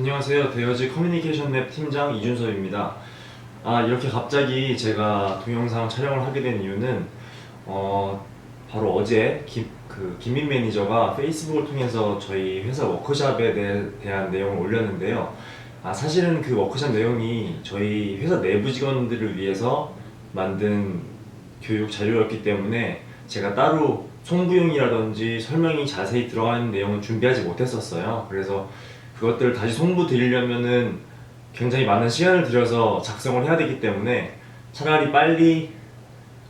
안녕하세요. 대여지 커뮤니케이션 랩 팀장 이준섭입니다. 아, 이렇게 갑자기 제가 동영상 촬영을 하게 된 이유는 어, 바로 어제 김, 그 김민 매니저가 페이스북을 통해서 저희 회사 워크샵에 대, 대한 내용을 올렸는데요. 아, 사실은 그 워크샵 내용이 저희 회사 내부 직원들을 위해서 만든 교육 자료였기 때문에 제가 따로 송부용이라든지 설명이 자세히 들어가 있는 내용은 준비하지 못했었어요. 그래서 그것들을 다시 송부 드리려면은 굉장히 많은 시간을 들여서 작성을 해야 되기 때문에 차라리 빨리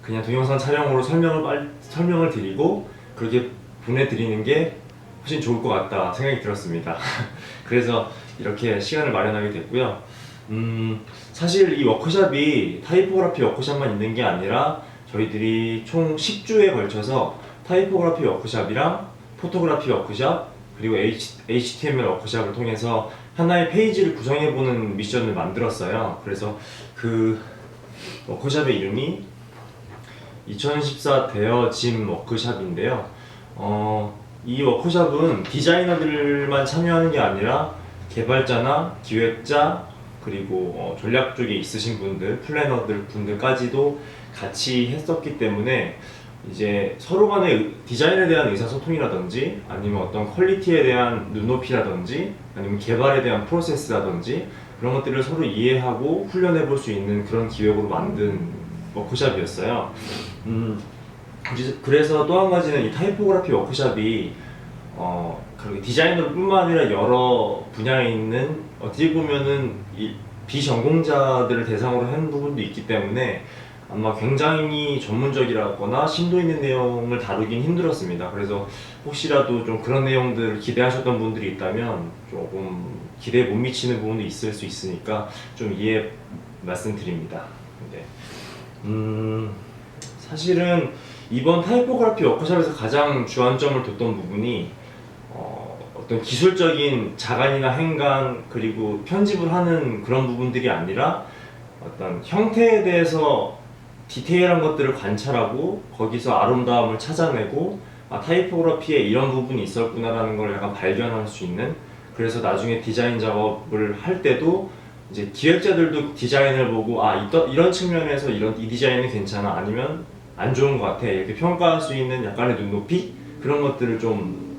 그냥 동영상 촬영으로 설명을 빨리, 설명을 드리고 그렇게 보내드리는 게 훨씬 좋을 것 같다 생각이 들었습니다. 그래서 이렇게 시간을 마련하게 됐고요. 음, 사실 이 워크샵이 타이포그라피 워크샵만 있는 게 아니라 저희들이 총 10주에 걸쳐서 타이포그라피 워크샵이랑 포토그라피 워크샵 그리고 H, HTML 워크샵을 통해서 하나의 페이지를 구성해보는 미션을 만들었어요. 그래서 그 워크샵의 이름이 2014 대여 짐 워크샵인데요. 어, 이 워크샵은 디자이너들만 참여하는 게 아니라 개발자나 기획자 그리고 어, 전략 쪽에 있으신 분들, 플래너들 분들까지도 같이 했었기 때문에 이제 서로 간의 의- 디자인에 대한 의사소통이라든지 아니면 어떤 퀄리티에 대한 눈높이라든지 아니면 개발에 대한 프로세스라든지 그런 것들을 서로 이해하고 훈련해 볼 수 있는 그런 기획으로 만든 워크샵이었어요. 음, 그래서- 또 한 가지는 이 타이포그라피 워크샵이 어, 그렇게 디자이너뿐만 아니라 여러 분야에 있는 어떻게 보면은 이 비전공자들을 대상으로 한 부분도 있기 때문에 아마 굉장히 전문적이라거나 심도 있는 내용을 다루긴 힘들었습니다. 그래서 혹시라도 좀 그런 내용들을 기대하셨던 분들이 있다면 조금 기대에 못 미치는 부분도 있을 수 있으니까 좀 이해 말씀드립니다. 네. 음, 사실은 이번 타이포그래피 워크숍에서 가장 주안점을 뒀던 부분이 어, 어떤 기술적인 자간이나 행간 그리고 편집을 하는 그런 부분들이 아니라 어떤 형태에 대해서 디테일한 것들을 관찰하고 거기서 아름다움을 찾아내고 아 타이포그래피에 이런 부분이 있었구나라는 걸 약간 발견할 수 있는 그래서 나중에 디자인 작업을 할 때도 이제 기획자들도 디자인을 보고 아 이런, 이런 측면에서 이런 이 디자인은 괜찮아? 아니면 안 좋은 것 같아? 이렇게 평가할 수 있는 약간의 눈높이? 그런 것들을 좀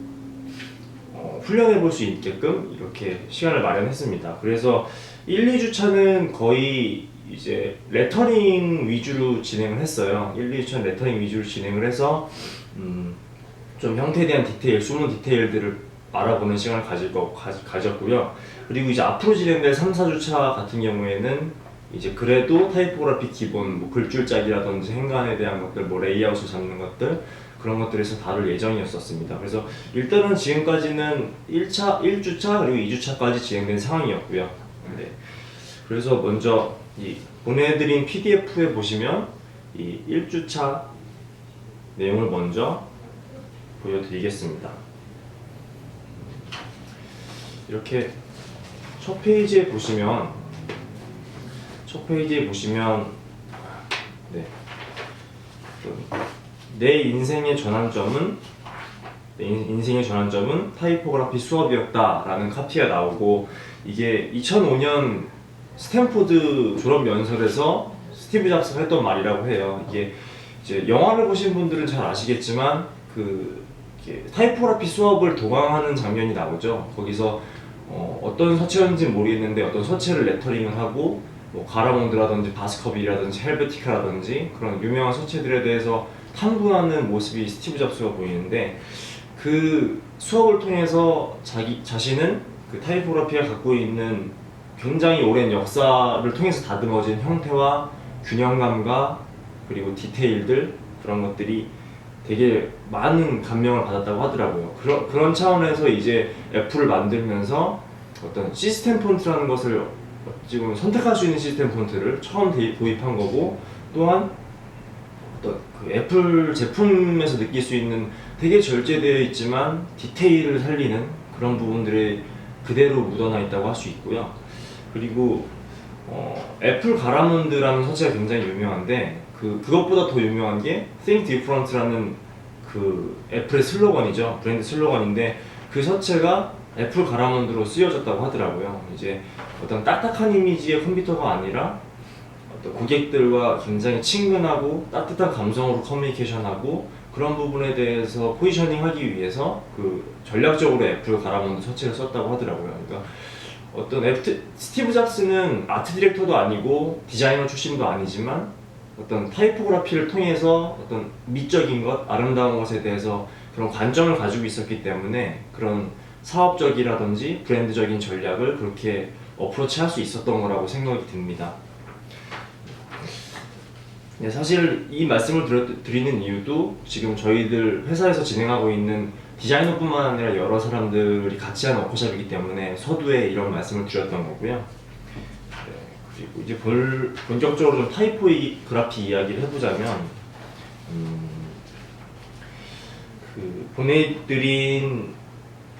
어, 훈련해 볼 수 있게끔 이렇게 시간을 마련했습니다. 그래서 1, 2주차는 거의 이제 레터링 위주로 진행을 했어요. 1, 2주차는 레터링 위주로 진행을 해서 음, 좀 형태에 대한 디테일, 숨은 디테일들을 알아보는 시간을 가질 거 가, 가졌고요. 그리고 이제 앞으로 진행될 3, 4주차 같은 경우에는 이제 그래도 타이포그래피 기본 뭐 글줄 짜기라든지 행간에 대한 것들, 뭐 레이아웃을 잡는 것들 그런 것들에서 다룰 예정이었었습니다. 그래서 일단은 지금까지는 1차, 1주차 그리고 2주차까지 진행된 상황이었고요. 네. 그래서 먼저 이 보내드린 PDF에 보시면 이 1주차 내용을 먼저 보여드리겠습니다. 이렇게 첫 페이지에 보시면 첫 페이지에 보시면 네. 내 인생의 전환점은 내 인- 인생의 전환점은 타이포그래피 수업이었다라는 카피가 나오고 이게 2005년 스탠포드 졸업 연설에서 스티브 잡스가 했던 말이라고 해요. 이게 이제 영화를 보신 분들은 잘 아시겠지만 그 타이포그래피 수업을 도강하는 장면이 나오죠. 거기서 어, 떤 서체였는지 모르겠는데 어떤 서체를 레터링을 하고 뭐 가라몬드라든지 바스커빌이라든지 헬베티카라든지 그런 유명한 서체들에 대해서 탐구하는 모습이 스티브 잡스가 보이는데 그 수업을 통해서 자기 자신은 그 타이포그래피가 갖고 있는 굉장히 오랜 역사를 통해서 다듬어진 형태와 균형감과 그리고 디테일들 그런 것들이 되게 많은 감명을 받았다고 하더라고요. 그런 그런 차원에서 이제 애플을 만들면서 어떤 시스템 폰트라는 것을 지금 선택할 수 있는 시스템 폰트를 처음 대- 도입한 거고 또한 어떤 그 애플 제품에서 느낄 수 있는 되게 절제되어 있지만 디테일을 살리는 그런 부분들이 그대로 묻어나 있다고 할 수 있고요. 그리고 어, 애플 가라몬드라는 서체가 굉장히 유명한데 그 그것보다 더 유명한 게 Think Different라는 그 애플의 슬로건이죠 브랜드 슬로건인데 그 서체가 애플 가라몬드로 쓰여졌다고 하더라고요. 이제 어떤 딱딱한 이미지의 컴퓨터가 아니라 어떤 고객들과 굉장히 친근하고 따뜻한 감성으로 커뮤니케이션하고 그런 부분에 대해서 포지셔닝하기 위해서 그 전략적으로 애플 가라몬드 서치를 썼다고 하더라고요. 그러니까 어떤 애프트, 스티브 잡스는 아트 디렉터도 아니고 디자이너 출신도 아니지만 어떤 타이포그라피를 통해서 어떤 미적인 것, 아름다운 것에 대해서 그런 관점을 가지고 있었기 때문에 그런 사업적이라든지 브랜드적인 전략을 그렇게 어프로치 할 수 있었던 거라고 생각이 듭니다. 네, 사실 이 말씀을 드리는 이유도 지금 저희들 회사에서 진행하고 있는 디자이너뿐만 아니라 여러 사람들이 같이 하는 워크숍이기 때문에 서두에 이런 말씀을 드렸던 거고요. 네, 그리고 이제 볼, 본격적으로 좀 타이포그라피 이야기를 해보자면 음, 그 보내드린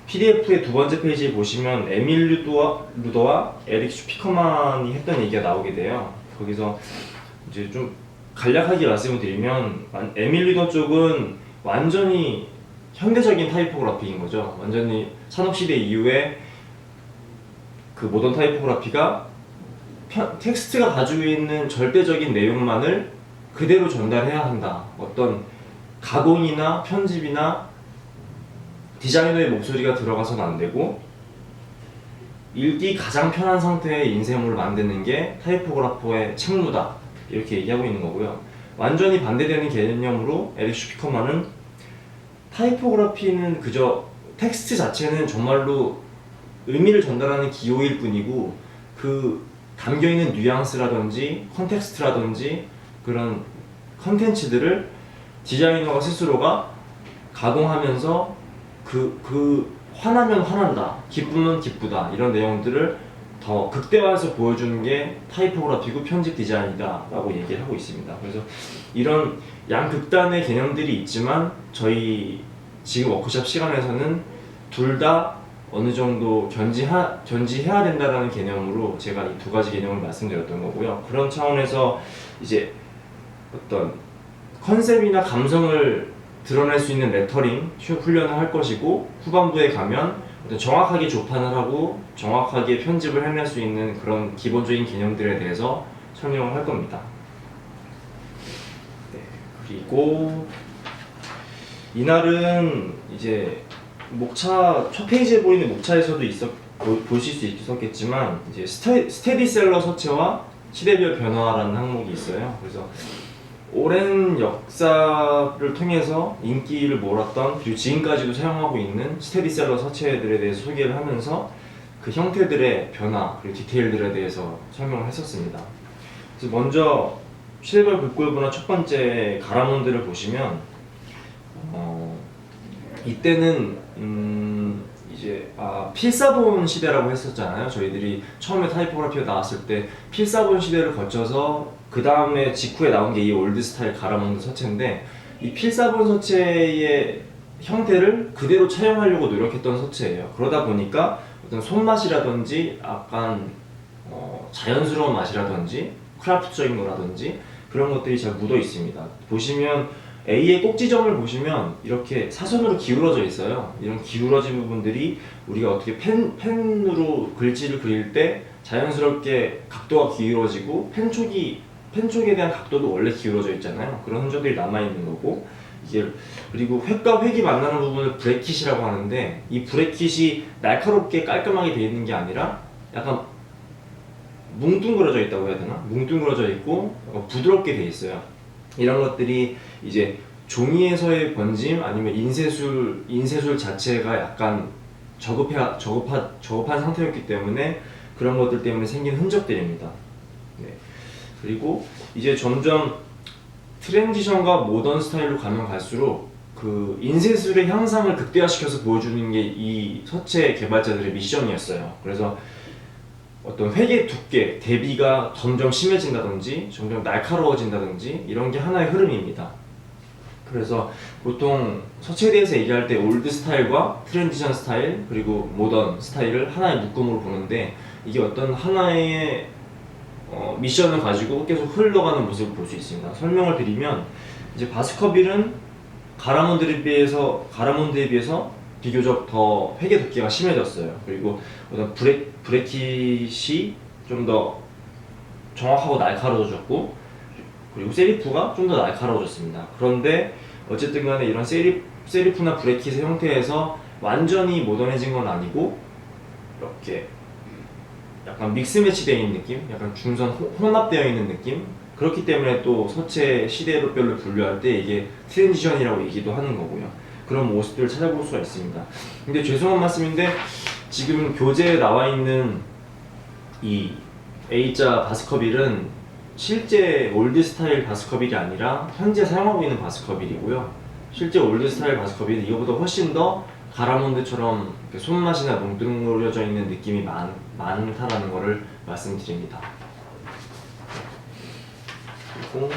PDF의 두 번째 페이지에 보시면 에밀 루도와, 루더와 에릭 슈피커만이 했던 얘기가 나오게 돼요. 거기서 이제 좀 간략하게 말씀을 드리면 완- 에밀 루더 쪽은 완전히 현대적인 타이포그라피인 거죠. 완전히 산업시대 이후에 그 모던 타이포그라피가 편- 텍스트가 가지고 있는 절대적인 내용만을 그대로 전달해야 한다. 어떤 가공이나 편집이나 디자이너의 목소리가 들어가서는 안 되고 읽기 가장 편한 상태의 인쇄물을 만드는 게 타이포그라퍼의 책무다 이렇게 얘기하고 있는 거고요. 완전히 반대되는 개념으로 에릭 슈피커만은 타이포그라피는 그저 텍스트 자체는 정말로 의미를 전달하는 기호일 뿐이고 그 담겨 있는 뉘앙스라든지 컨텍스트라든지 그런 컨텐츠들을 디자이너가 스스로가 가공하면서 그, 그 화나면 화난다, 기쁘면 기쁘다 이런 내용들을 더 극대화해서 보여주는 게 타이포그라피고 편집 디자인이다라고 얘기를 하고 있습니다. 그래서 이런 양 극단의 개념들이 있지만 저희 지금 워크숍 시간에서는 둘 다 어느 정도 견지하, 견지해야 된다라는 개념으로 제가 이 두 가지 개념을 말씀드렸던 거고요. 그런 차원에서 이제 어떤 컨셉이나 감성을 드러낼 수 있는 레터링 휴- 훈련을 할 것이고 후반부에 가면 어떤 정확하게 조판을 하고 정확하게 편집을 해낼 수 있는 그런 기본적인 개념들에 대해서 설명을 할 겁니다. 네, 그리고 이날은 이제 목차 첫 페이지에 보이는 목차에서도 있었 보, 보실 수 있었겠지만 이제 스테, 스테디셀러 서체와 시대별 변화라는 항목이 있어요. 그래서 오랜 역사를 통해서 인기를 몰았던 그리고 지금까지도 사용하고 있는 스테디셀러 서체들에 대해서 소개를 하면서 그 형태들의 변화 그리고 디테일들에 대해서 설명을 했었습니다. 그래서 먼저 시대별 글꼴부나 첫 번째 가라몬드를 보시면 어, 이때는 음, 이제 아, 필사본 시대라고 했었잖아요. 저희들이 처음에 타이포그라피가 나왔을 때 필사본 시대를 거쳐서 그 다음에 직후에 나온 게 이 올드 스타일 가라몬드 서체인데 이 필사본 서체의 형태를 그대로 차용하려고 노력했던 서체예요. 그러다 보니까 어떤 손맛이라든지 약간 어, 자연스러운 맛이라든지 크라프트적인 거라든지 그런 것들이 잘 묻어 있습니다. 보시면 A의 꼭지점을 보시면 이렇게 사선으로 기울어져 있어요. 이런 기울어진 부분들이 우리가 어떻게 펜, 펜으로 글씨를 그릴 때 자연스럽게 각도가 기울어지고 펜 쪽이 펜 쪽에 대한 각도도 원래 기울어져 있잖아요. 그런 흔적들이 남아 있는 거고 이게 그리고 획과 획이 만나는 부분을 브레킷이라고 하는데 이 브레킷이 날카롭게 깔끔하게 되어 있는 게 아니라 약간 뭉뚱그려져 있다고 해야 되나? 뭉뚱그려져 있고 부드럽게 돼 있어요. 이런 것들이 이제 종이에서의 번짐 아니면 인쇄술 인쇄술 자체가 약간 저급해 저급한 저급한 상태였기 때문에 그런 것들 때문에 생긴 흔적들입니다. 네. 그리고 이제 점점 트랜지션과 모던 스타일로 가면 갈수록 그 인쇄술의 향상을 극대화시켜서 보여주는 게 이 서체 개발자들의 미션이었어요. 그래서 어떤 획의 두께, 대비가 점점 심해진다든지 점점 날카로워진다든지 이런 게 하나의 흐름입니다. 그래서 보통 서체에 대해서 얘기할 때 올드 스타일과 트랜지션 스타일 그리고 모던 스타일을 하나의 묶음으로 보는데 이게 어떤 하나의 어, 미션을 가지고 계속 흘러가는 모습을 볼 수 있습니다. 설명을 드리면 이제 바스커빌은 가라몬드에 비해서 가라몬드에 비해서 비교적 더 회계 두께가 심해졌어요. 그리고 어떤 브레, 브레킷이 좀 더 정확하고 날카로워졌고 그리고 세리프가 좀 더 날카로워졌습니다. 그런데 어쨌든 간에 이런 세리, 세리프나 브레킷의 형태에서 완전히 모던해진 건 아니고 이렇게 약간 믹스 매치되어 있는 느낌? 약간 중선 호- 혼합되어 있는 느낌? 그렇기 때문에 또 서체 시대별로 분류할 때 이게 트랜지션이라고 얘기도 하는 거고요. 그런 모습들을 찾아볼 수가 있습니다. 근데 죄송한 말씀인데 지금 교재에 나와 있는 이 A자 바스커빌은 실제 올드 스타일 바스커빌이 아니라 현재 사용하고 있는 바스커빌이고요. 실제 올드 스타일 바스커빌은 이거보다 훨씬 더 가라몬드처럼 손맛이나 뭉뚱그려져 있는 느낌이 많, 많다라는 것을 말씀드립니다. 그리고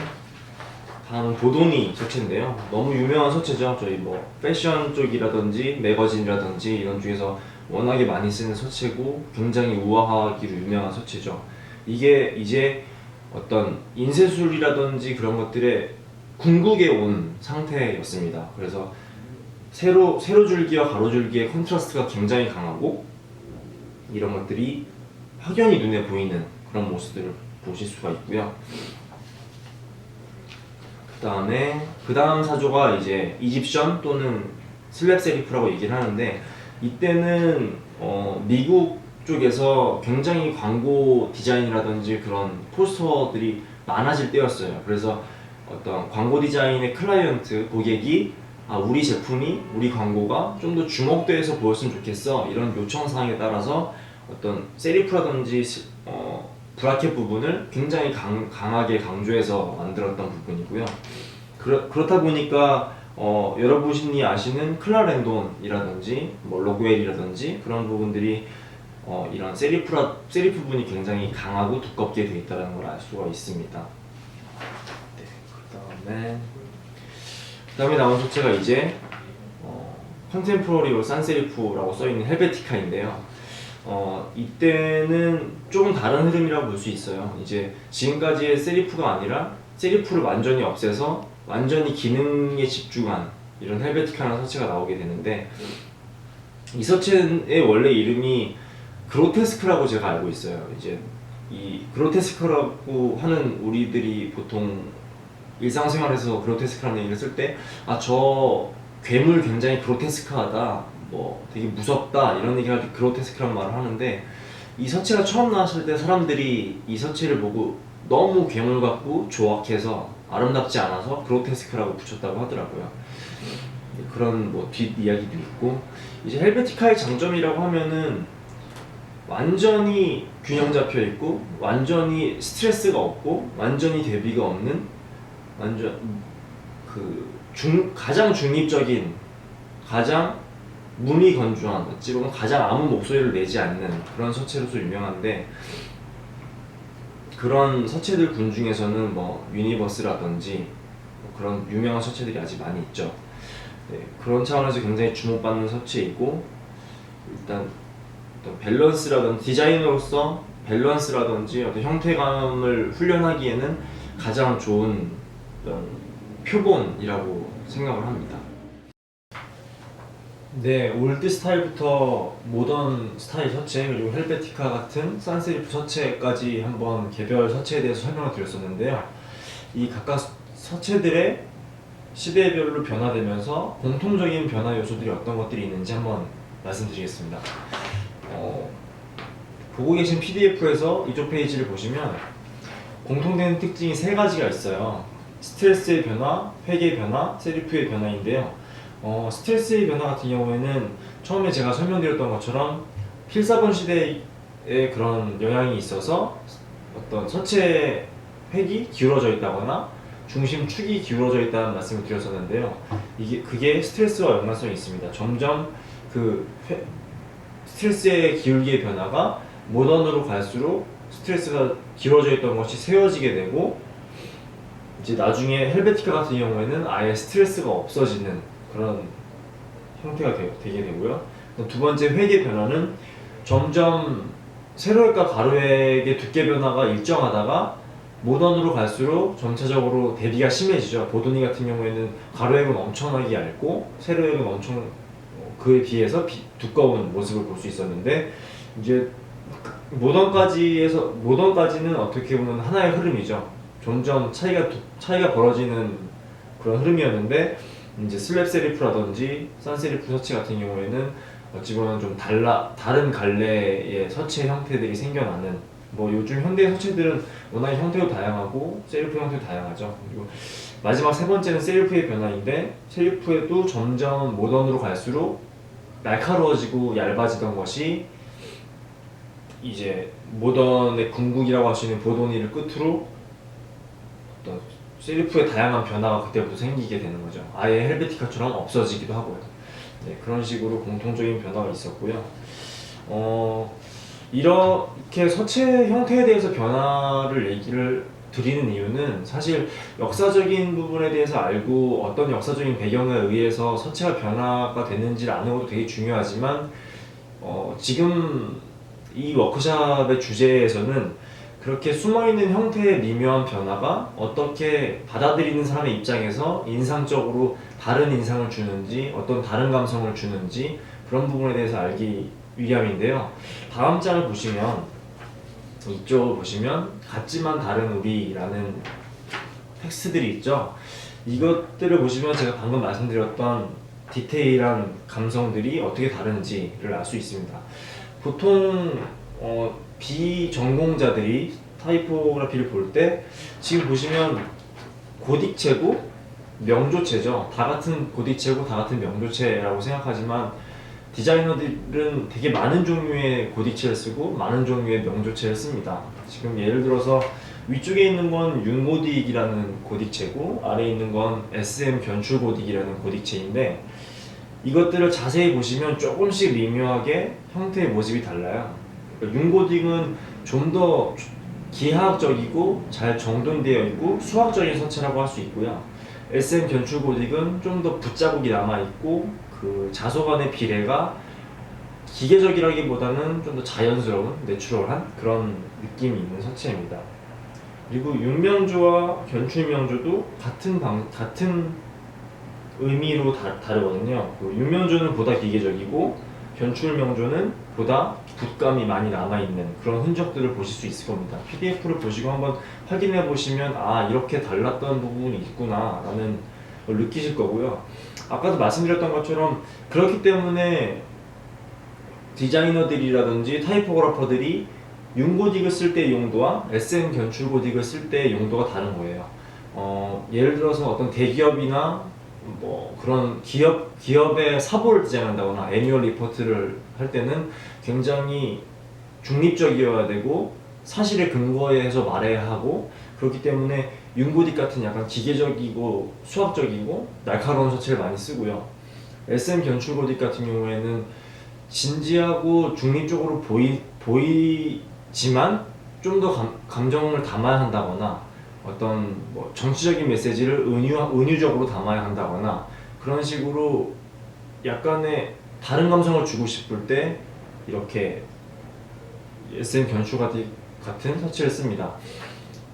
다음은 보도니 서체인데요. 너무 유명한 서체죠. 저희 뭐 패션 쪽이라든지 매거진이라든지 이런 쪽에서 워낙에 많이 쓰는 서체고 굉장히 우아하기로 유명한 서체죠. 이게 이제 어떤 인쇄술이라든지 그런 것들의 궁극에 온 상태였습니다. 그래서 세로 세로줄기와 가로줄기의 컨트라스트가 굉장히 강하고 이런 것들이 확연히 눈에 보이는 그런 모습들을 보실 수가 있고요. 그다음에 그 다음 사조가 이제 이집션 또는 슬랩 세리프라고 얘기를 하는데 이때는 어, 미국 쪽에서 굉장히 광고 디자인이라든지 그런 포스터들이 많아질 때였어요. 그래서 어떤 광고 디자인의 클라이언트 고객이 아, 우리 제품이 우리 광고가 좀 더 주목돼서 보였으면 좋겠어 이런 요청 사항에 따라서 어떤 세리프라든지 시- 어, 브라켓 부분을 굉장히 강, 강하게 강조해서 만들었던 부분이고요. 그렇, 그렇다 보니까 어, 여러분이 아시는 클라렌돈이라든지 뭐 로그웰이라든지 그런 부분들이 어, 이런 세리프라 세리프 부분이 굉장히 강하고 두껍게 되어 있다는 걸 알 수가 있습니다. 네, 그 다음에 그 다음에 나온 소체가 이제 어, 컨템포러리오 산세리프라고 써 있는 헬베티카인데요. 어, 이때는 조금 다른 흐름이라고 볼 수 있어요. 이제 지금까지의 세리프가 아니라 세리프를 완전히 없애서 완전히 기능에 집중한 이런 헬베티카라는 서체가 나오게 되는데 이 서체의 원래 이름이 그로테스크라고 제가 알고 있어요. 이제 이 그로테스크라고 하는 우리들이 보통 일상생활에서 그로테스크라는 얘기를 쓸 때 아 저 괴물 굉장히 그로테스크하다 뭐 되게 무섭다 이런 얘기할 때 그로테스크라는 말을 하는데 이 서체가 처음 나왔을 때 사람들이 이 서체를 보고 너무 괴물 같고 조악해서 아름답지 않아서 그로테스크라고 붙였다고 하더라고요. 그런 뭐 뒷 이야기도 있고 이제 헬베티카의 장점이라고 하면은 완전히 균형 잡혀 있고 완전히 스트레스가 없고 완전히 대비가 없는 완전 그 중, 가장 중립적인 가장 문이 건조한 어찌 보면 가장 아무 목소리를 내지 않는 그런 서체로서 유명한데 그런 서체들 군 중에서는 뭐 유니버스라든지 뭐 그런 유명한 서체들이 아직 많이 있죠. 네, 그런 차원에서 굉장히 주목받는 서체이고 일단 어떤 밸런스라든지 디자이너로서 밸런스라든지 어떤 형태감을 훈련하기에는 가장 좋은 표본이라고 생각을 합니다. 네, 올드 스타일부터 모던 스타일 서체 그리고 헬베티카 같은 산세리프 서체까지 한번 개별 서체에 대해서 설명을 드렸었는데요. 이 각각 서체들의 시대별로 변화되면서 공통적인 변화 요소들이 어떤 것들이 있는지 한번 말씀드리겠습니다. 어, 보고 계신 PDF에서 이쪽 페이지를 보시면 공통되는 특징이 세 가지가 있어요. 스트레스의 변화, 회계 변화, 세리프의 변화인데요. 어, 스트레스의 변화 같은 경우에는 처음에 제가 설명드렸던 것처럼 필사본 시대의 그런 영향이 있어서 어떤 서체 획이 기울어져 있다거나 중심 축이 기울어져 있다는 말씀을 드렸었는데요. 이게 그게 스트레스와 연관성이 있습니다. 점점 그 회- 스트레스의 기울기의 변화가 모던으로 갈수록 스트레스가 길어져 있던 것이 세워지게 되고 이제 나중에 헬베티카 같은 경우에는 아예 스트레스가 없어지는 그런 형태가 되, 게 되고요. 두 번째 회계 변화는 점점 세로획과 가로획의 두께 변화가 일정하다가 모던으로 갈수록 점차적으로 대비가 심해지죠. 보도니 같은 경우에는 가로획은 엄청나게 얇고 세로획은 엄청 어, 그에 비해서 비- 두꺼운 모습을 볼 수 있었는데 이제 모던까지에서 모던까지는 어떻게 보면 하나의 흐름이죠. 점점 차이가 두- 차이가 벌어지는 그런 흐름이었는데 이제 슬랩 세리프라든지 산 세리프 서치 같은 경우에는 어찌 보면 좀 달라 다른 갈래의 서치 형태들이 생겨나는 뭐 요즘 현대 서치들은 워낙 형태도 다양하고 세리프 형태도 다양하죠. 그리고 마지막 세 번째는 세리프의 변화인데 세리프에도 점점 모던으로 갈수록 날카로워지고 얇아지던 것이 이제 모던의 궁극이라고 할 수 있는 보도니를 끝으로 어떤 세리프의 다양한 변화가 그때부터 생기게 되는 거죠. 아예 헬베티카처럼 없어지기도 하고요. 네, 그런 식으로 공통적인 변화가 있었고요. 어, 이렇게 서체 형태에 대해서 변화를 얘기를 드리는 이유는 사실 역사적인 부분에 대해서 알고 어떤 역사적인 배경에 의해서 서체가 변화가 됐는지를 아는 것도 되게 중요하지만 어, 지금 이 워크샵의 주제에서는 그렇게 숨어있는 형태의 미묘한 변화가 어떻게 받아들이는 사람의 입장에서 인상적으로 다른 인상을 주는지 어떤 다른 감성을 주는지 그런 부분에 대해서 알기 위함인데요. 다음 장을 보시면 이쪽을 보시면 같지만 다른 우리라는 텍스트들이 있죠. 이것들을 보시면 제가 방금 말씀드렸던 디테일한 감성들이 어떻게 다른지를 알 수 있습니다. 보통 어, 비전공자들이 타이포그라피를 볼 때 지금 보시면 고딕체고 명조체죠. 다 같은 고딕체고 다 같은 명조체라고 생각하지만 디자이너들은 되게 많은 종류의 고딕체를 쓰고 많은 종류의 명조체를 씁니다. 지금 예를 들어서 위쪽에 있는 건 윤고딕이라는 고딕체고 아래에 있는 건 SM 견출고딕이라는 고딕체인데 이것들을 자세히 보시면 조금씩 미묘하게 형태의 모습이 달라요. 그러니까 윤고딕은 좀 더 기하학적이고 잘 정돈되어 있고 수학적인 서체라고 할 수 있고요. SM 견출고딕은 좀더 붓자국이 남아 있고 그 자소 간의 비례가 기계적이라기보다는 좀 더 자연스러운 내추럴한 그런 느낌이 있는 서체입니다. 그리고 윤명조와 견출명조도 같은 방 같은 의미로 다, 다르거든요. 그 윤명조는 보다 기계적이고 견출명조는 보다 붓감이 많이 남아 있는 그런 흔적들을 보실 수 있을 겁니다. PDF를 보시고 한번 확인해 보시면 아 이렇게 달랐던 부분이 있구나 라는 걸 느끼실 거고요. 아까도 말씀드렸던 것처럼 그렇기 때문에 디자이너들이라든지 타이포그래퍼들이 윤고딕을 쓸 때의 용도와 SM 견출고딕을 쓸 때의 용도가 다른 거예요. 어, 예를 들어서 어떤 대기업이나 뭐 그런 기업 기업의 사보를 디자인한다거나 애니얼 리포트를 할 때는 굉장히 중립적이어야 되고 사실에 근거해서 말해야 하고 그렇기 때문에 윤고딕 같은 약간 기계적이고 수학적이고 날카로운 서체를 많이 쓰고요. SM 견출고딕 같은 경우에는 진지하고 중립적으로 보이 보이지만 좀 더 감정을 담아야 한다거나 어떤 뭐 정치적인 메시지를 은유 은유적으로 담아야 한다거나 그런 식으로 약간의 다른 감성을 주고 싶을 때 이렇게 SM 견출고딕 같은 서치를 씁니다.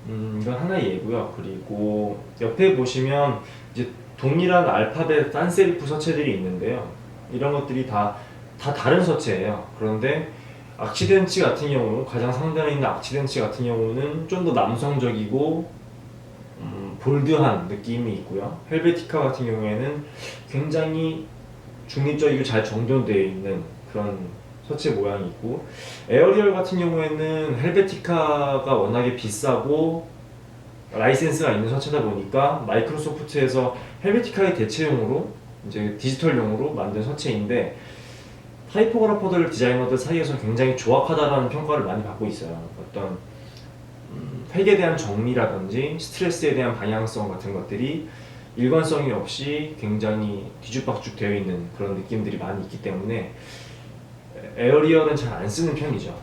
음, 이건 하나의 예고요. 그리고 옆에 보시면 이제 동일한 알파벳 산세리프 서체들이 있는데요. 이런 것들이 다, 다 다른 서체예요. 그런데 악치덴치 같은 경우, 가장 상단에 있는 악치덴치 같은 경우는 좀 더 남성적이고 음, 볼드한 느낌이 있고요. 헬베티카 같은 경우에는 굉장히 중립적이고 잘 정돈되어 있는 그런 서체 모양이 있고 에어리얼 같은 경우에는 헬베티카가 워낙에 비싸고 라이센스가 있는 서체다 보니까 마이크로소프트에서 헬베티카의 대체용으로 이제 디지털용으로 만든 서체인데 타이포그래퍼들 디자이너들 사이에서 굉장히 조악하다라는 평가를 많이 받고 있어요. 어떤 음, 획에 대한 정리라든지 스트레스에 대한 방향성 같은 것들이 일관성이 없이 굉장히 뒤죽박죽 되어 있는 그런 느낌들이 많이 있기 때문에 에어리얼은 잘안 쓰는 편이죠.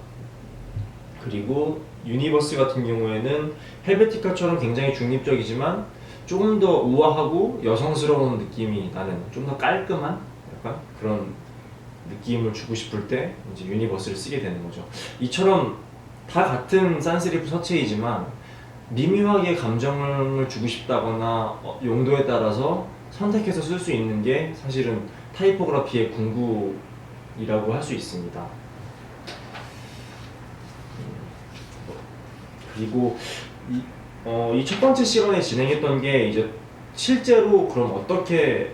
그리고 유니버스 같은 경우에는 헬베티카처럼 굉장히 중립적이지만 조금 더 우아하고 여성스러운 느낌이 나는 좀 더 깔끔한 약간 그런 느낌을 주고 싶을 때 이제 유니버스를 쓰게 되는 거죠. 이처럼 다 같은 산스리프 서체이지만 미묘하게 감정을 주고 싶다거나 어, 용도에 따라서 선택해서 쓸 수 있는 게 사실은 타이포그라피의 궁극이라고 할 수 있습니다. 그리고 이, 어, 이 첫 번째 시간에 진행했던 게 이제 실제로 그럼 어떻게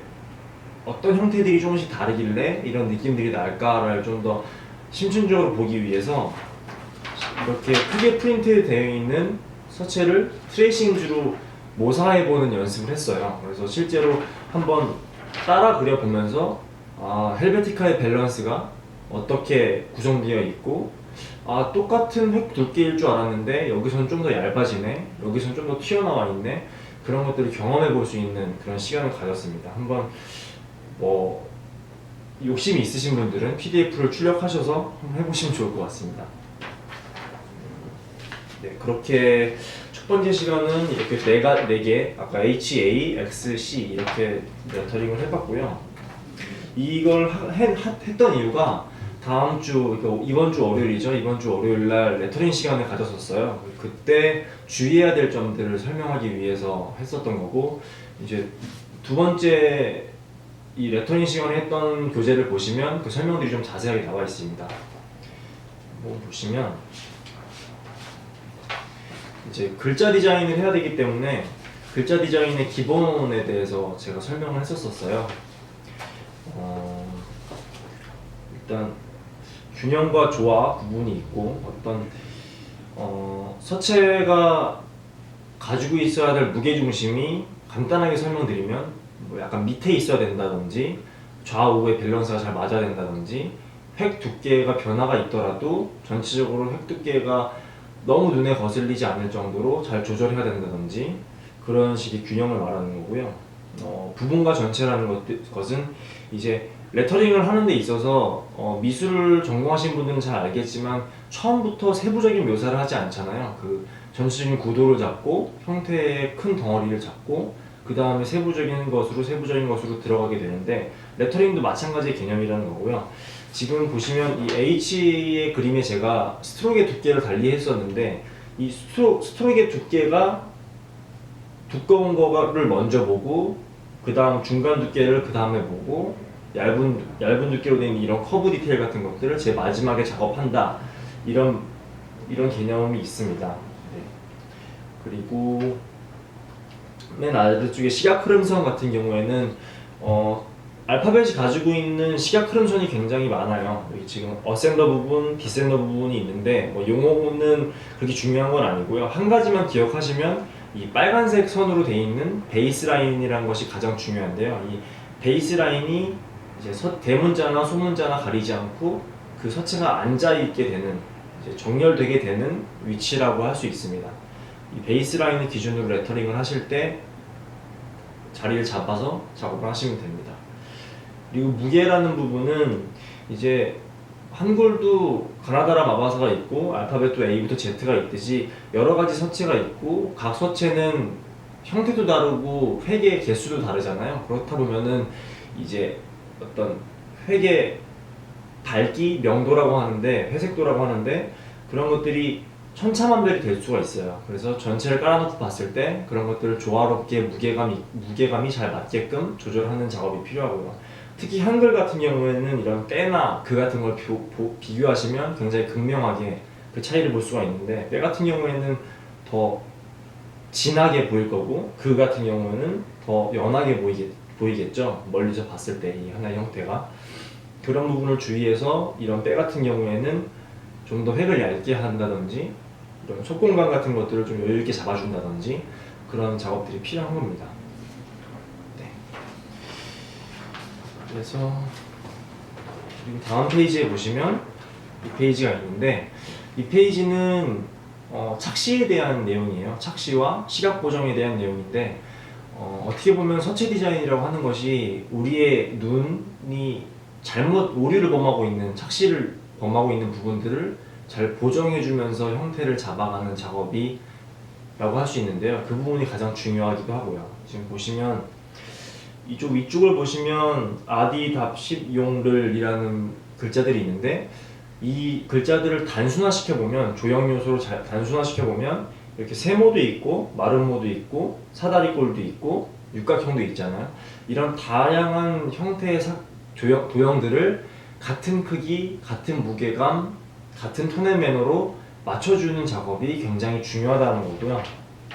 어떤 형태들이 조금씩 다르길래 이런 느낌들이 날까를 좀 더 심층적으로 보기 위해서 이렇게 크게 프린트 되어 있는 서체를 트레이싱주로 모사해보는 연습을 했어요. 그래서 실제로 한번 따라 그려보면서 아, 헬베티카의 밸런스가 어떻게 구성되어 있고 아 똑같은 획 두께일 줄 알았는데 여기서는 좀더 얇아지네 여기서는 좀더 튀어나와 있네 그런 것들을 경험해 볼 수 있는 그런 시간을 가졌습니다 한번 뭐 욕심이 있으신 분들은 PDF를 출력하셔서 한번 해보시면 좋을 것 같습니다 네 그렇게 첫 번째 시간은 이렇게 네가 네개 아까 H, A, X, C 이렇게 레터링을 해봤고요 이걸 하- 해- 하- 했던 이유가 다음 주 그러니까 이번 주 월요일이죠. 이번 주 월요일 날 레터링 시간을 가졌었어요. 그때 주의해야 될 점들을 설명하기 위해서 했었던 거고 이제 두 번째 이 레터링 시간에 했던 교재를 보시면 그 설명들이 좀 자세하게 나와 있습니다. 뭐 보시면 이제 글자 디자인을 해야 되기 때문에 글자 디자인의 기본에 대해서 제가 설명을 했었었어요. 어, 일단 균형과 조화 구분이 있고 어떤 어, 서체가 가지고 있어야 될 무게 중심이 간단하게 설명드리면 뭐 약간 밑에 있어야 된다든지 좌우의 밸런스가 잘 맞아야 된다든지 획 두께가 변화가 있더라도 전체적으로 획 두께가 너무 눈에 거슬리지 않을 정도로 잘 조절해야 된다든지 그런 식의 균형을 말하는 거고요. 어, 부분과 전체라는 것, 것은 이제 레터링을 하는 데 있어서 어, 미술을 전공하신 분들은 잘 알겠지만 처음부터 세부적인 묘사를 하지 않잖아요. 그 전체적인 구도를 잡고 형태의 큰 덩어리를 잡고 그 다음에 세부적인 것으로 세부적인 것으로 들어가게 되는데 레터링도 마찬가지의 개념이라는 거고요. 지금 보시면 이 H의 그림에 제가 스트로크의 두께를 달리 했었는데 이 스트로, 스트로크의 두께가 두꺼운 거를 먼저 보고 그 다음 중간 두께를 그 다음에 보고 얇은 얇은 두께로 된 이런 커브 디테일 같은 것들을 제 마지막에 작업한다 이런 이런 개념이 있습니다. 네. 그리고 맨 아래쪽에 시각 흐름선 같은 경우에는 어, 알파벳이 가지고 있는 시각 흐름선이 굉장히 많아요. 여기 지금 어센더 부분, 디센더 부분이 있는데 뭐 용어는 그렇게 중요한 건 아니고요. 한 가지만 기억하시면 이 빨간색 선으로 돼 있는 베이스 라인이라는 것이 가장 중요한데요. 이 베이스 라인이 이제 서- 대문자나 소문자나 가리지 않고 그 서체가 앉아 있게 되는 정렬되게 되는 위치라고 할 수 있습니다. 이 베이스 라인을 기준으로 레터링을 하실 때 자리를 잡아서 작업을 하시면 됩니다. 그리고 무게라는 부분은 이제 한글도 가나다라 마바사가 있고 알파벳도 A부터 Z가 있듯이 여러 가지 서체가 있고 각 서체는 형태도 다르고 획의 개수도 다르잖아요. 그렇다 보면은 이제 어떤 획의 밝기 명도라고 하는데 회색도라고 하는데 그런 것들이 천차만별이 될 수가 있어요. 그래서 전체를 깔아놓고 봤을 때 그런 것들을 조화롭게 무게감이 무게감이 잘 맞게끔 조절하는 작업이 필요하고요. 특히 한글 같은 경우에는 이런 때나 그 같은 걸 비, 보- 비교하시면 굉장히 극명하게 그 차이를 볼 수가 있는데 때 같은 경우에는 더 진하게 보일 거고 그 같은 경우에는 더 연하게 보이겠, 보이겠죠 멀리서 봤을 때 이 하나의 형태가 그런 부분을 주의해서 이런 때 같은 경우에는 좀 더 획을 얇게 한다든지 이런 속공간 같은 것들을 좀 여유 있게 잡아준다든지 그런 작업들이 필요한 겁니다. 네. 그래서 그리고 다음 페이지에 보시면 이 페이지가 있는데 이 페이지는 어, 착시에 대한 내용이에요. 착시와 시각 보정에 대한 내용인데 어, 어떻게 보면 서체 디자인이라고 하는 것이 우리의 눈이 잘못 오류를 범하고 있는 착시를 범하고 있는 부분들을 잘 보정해주면서 형태를 잡아가는 작업이 라고 할 수 있는데요. 그 부분이 가장 중요하기도 하고요. 지금 보시면 이쪽 위쪽을 보시면 아디 답십 용를이라는 글자들이 있는데 이 글자들을 단순화시켜 보면 조형 요소로 잘 단순화시켜 보면 이렇게 세모도 있고 마름모도 있고 사다리꼴도 있고 육각형도 있잖아요. 이런 다양한 형태의 사- 조형, 도형들을 같은 크기, 같은 무게감, 같은 톤의 매너로 맞춰주는 작업이 굉장히 중요하다는 거고요.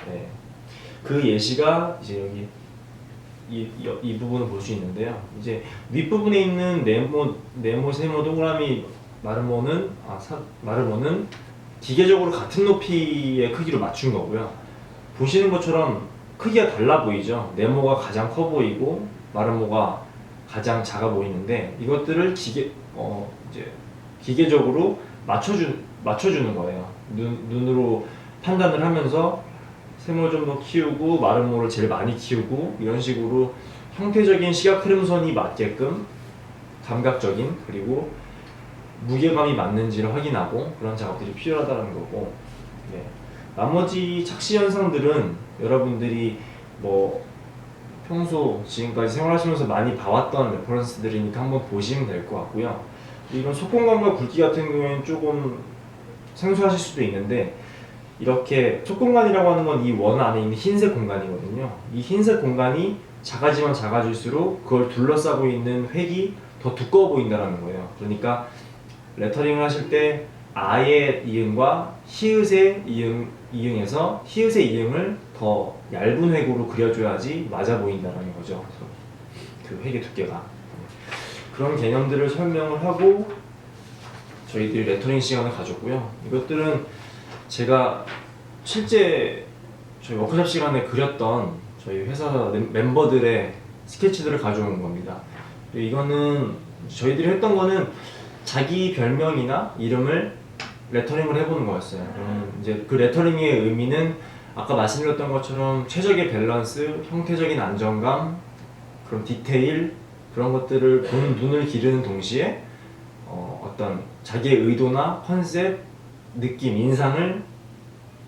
네. 그 예시가 이제 여기 이, 이, 이 부분을 볼 수 있는데요. 이제 윗부분에 있는 네모, 네모, 세모, 동그라미, 마르모는 아, 사, 마르모는 기계적으로 같은 높이의 크기로 맞춘 거고요. 보시는 것처럼 크기가 달라 보이죠. 네모가 가장 커 보이고 마르모가 가장 작아 보이는데 이것들을 기계 어 이제 기계적으로 맞춰주 맞춰주는 거예요. 눈 눈으로 판단을 하면서 세모를 좀 더 키우고 마르모를 제일 많이 키우고 이런 식으로 형태적인 시각 흐름선이 맞게끔 감각적인 그리고 무게감이 맞는지를 확인하고 그런 작업들이 필요하다는 거고 네. 나머지 착시 현상들은 여러분들이 뭐 평소 지금까지 생활하시면서 많이 봐왔던 레퍼런스들이니까 한번 보시면 될 것 같고요. 이런 속공간과 굵기 같은 경우에는 조금 생소하실 수도 있는데 이렇게 속공간이라고 하는 건 이 원 안에 있는 흰색 공간이거든요. 이 흰색 공간이 작아지면 작아질수록 그걸 둘러싸고 있는 획이 더 두꺼워 보인다는 거예요. 그러니까 레터링을 하실 때 아의 이응과 히읗의 이응, 이응에서 히읗의 이응을 더 얇은 획으로 그려줘야지 맞아 보인다는 거죠. 그 획의 두께가 그런 개념들을 설명을 하고 저희들이 레터링 시간을 가졌고요. 이것들은 제가 실제 저희 워크숍 시간에 그렸던 저희 회사 멤- 멤버들의 스케치들을 가져온 겁니다. 이거는 저희들이 했던 거는 자기 별명이나 이름을 레터링을 해보는 거였어요. 그러면 이제 그 레터링의 의미는 아까 말씀드렸던 것처럼 최적의 밸런스, 형태적인 안정감, 그런 디테일 그런 것들을 보는 눈을 기르는 동시에 어, 어떤 자기의 의도나 컨셉, 느낌, 인상을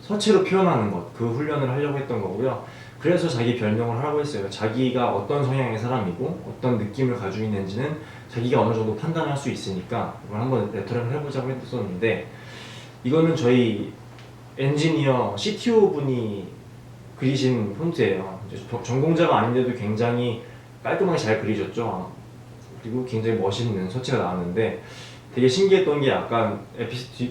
서체로 표현하는 것, 그 훈련을 하려고 했던 거고요. 그래서 자기 별명을 하라고 했어요. 자기가 어떤 성향의 사람이고 어떤 느낌을 가지고 있는지는 자기가 어느 정도 판단할 수 있으니까 이걸 한번 레터링을 해보자고 했었는데 이거는 저희 엔지니어 CTO 분이 그리신 폰트예요. 전공자가 아닌데도 굉장히 깔끔하게 잘 그리셨죠. 그리고 굉장히 멋있는 서체가 나왔는데 되게 신기했던 게 약간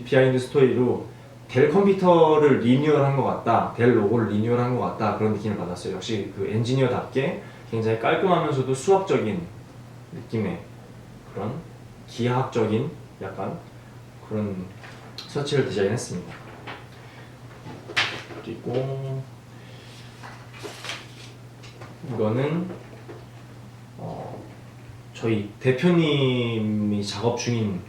비하인드 스토리로 델 컴퓨터를 리뉴얼한 것 같다, 델 로고를 리뉴얼한 것 같다 그런 느낌을 받았어요. 역시 그 엔지니어답게 굉장히 깔끔하면서도 수학적인 느낌의 그런 기하학적인 약간 그런 서치를 디자인했습니다. 그리고 이거는 어, 저희 대표님이 작업 중인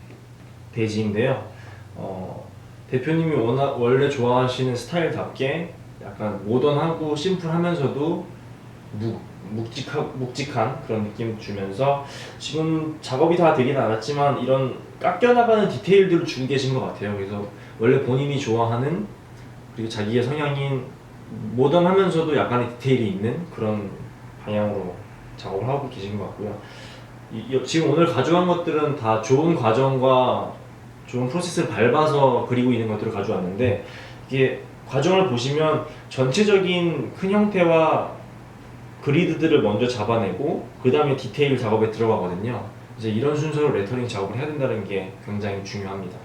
페이지인데요. 어, 대표님이 워낙 원래 좋아하시는 스타일답게 약간 모던하고 심플하면서도 묵, 묵직하, 묵직한 그런 느낌 주면서 지금 작업이 다 되긴 않았지만 이런 깎여나가는 디테일들을 주고 계신 것 같아요. 그래서 원래 본인이 좋아하는 그리고 자기의 성향인 모던하면서도 약간의 디테일이 있는 그런 방향으로 작업을 하고 계신 것 같고요. 이- 이- 지금 오늘 가져간 것들은 다 좋은 과정과 좋은 프로세스를 밟아서 그리고 있는 것들을 가져왔는데 이게 과정을 보시면 전체적인 큰 형태와 그리드들을 먼저 잡아내고 그 다음에 디테일 작업에 들어가거든요. 이제 이런 순서로 레터링 작업을 해야 된다는 게 굉장히 중요합니다.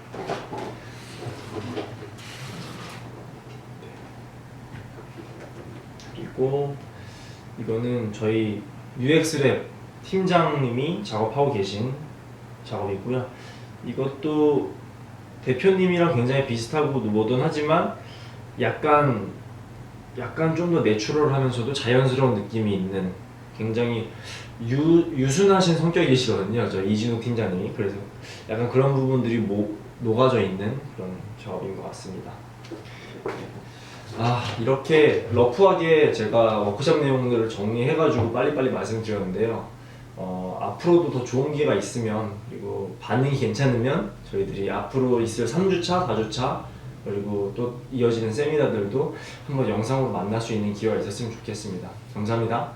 그리고 이거는 저희 UX랩 팀장님이 작업하고 계신 작업이고요. 이것도 대표님이랑 굉장히 비슷하고 모던하지만 약간 약간 좀 더 내추럴하면서도 자연스러운 느낌이 있는 굉장히 유, 유순하신 성격이시거든요. 저 이진욱 팀장님이 그래서 약간 그런 부분들이 모, 녹아져 있는 그런 작업인 것 같습니다. 아 이렇게 러프하게 제가 워크숍 내용들을 정리해가지고 빨리빨리 말씀드렸는데요. 어, 앞으로도 더 좋은 기회가 있으면 그리고 반응이 괜찮으면 저희들이 앞으로 있을 3주차, 4주차 그리고 또 이어지는 세미나들도 한번 영상으로 만날 수 있는 기회가 있었으면 좋겠습니다. 감사합니다.